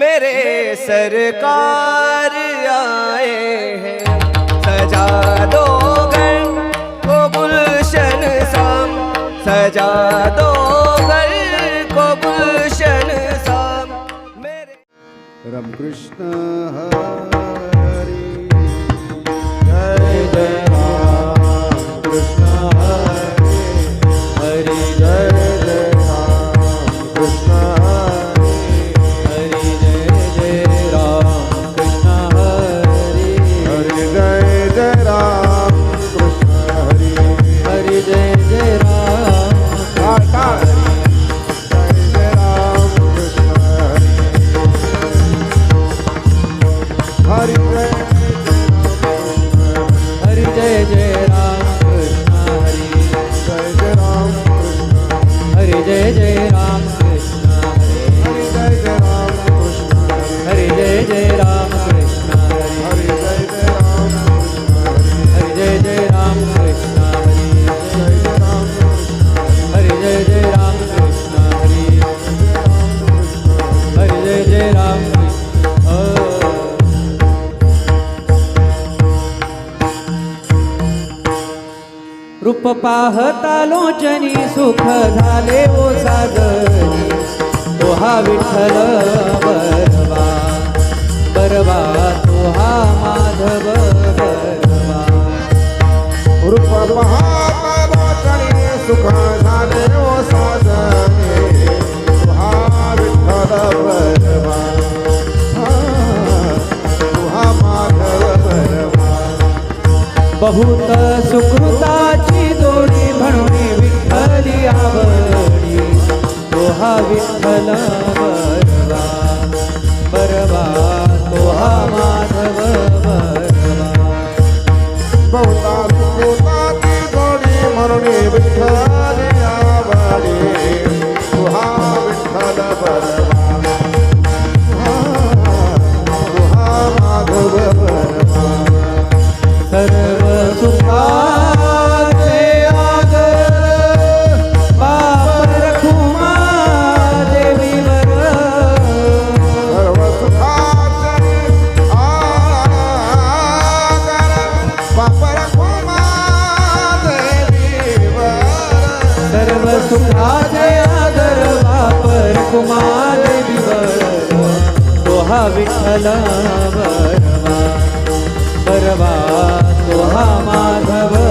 मेरे सरकार आए हैं। सजा दो घर को गुलशन शाम सजा दो घर को गुलशन शाम मेरे रामकृष्ण रूप पाहता लोचनी सुख झाले ओ सागरी. तो हा विठ्ठल बरवा बरवा तो हा माधव बरवा. रूप पाहतालोचनी सुख झाले ओ साजने तुहा विठ्ठल बरवा तुहा माधव बरवा. बहुत सुकृताची हा विठ्ठल बरवा बरवा तो हा माधव बरवा बहुता सुकृताची जोडी म्हणून विठ्ठल. सुखाचे आदर बाप कुमार देवीवर तो विठ्ठल बरवा बरवा माधव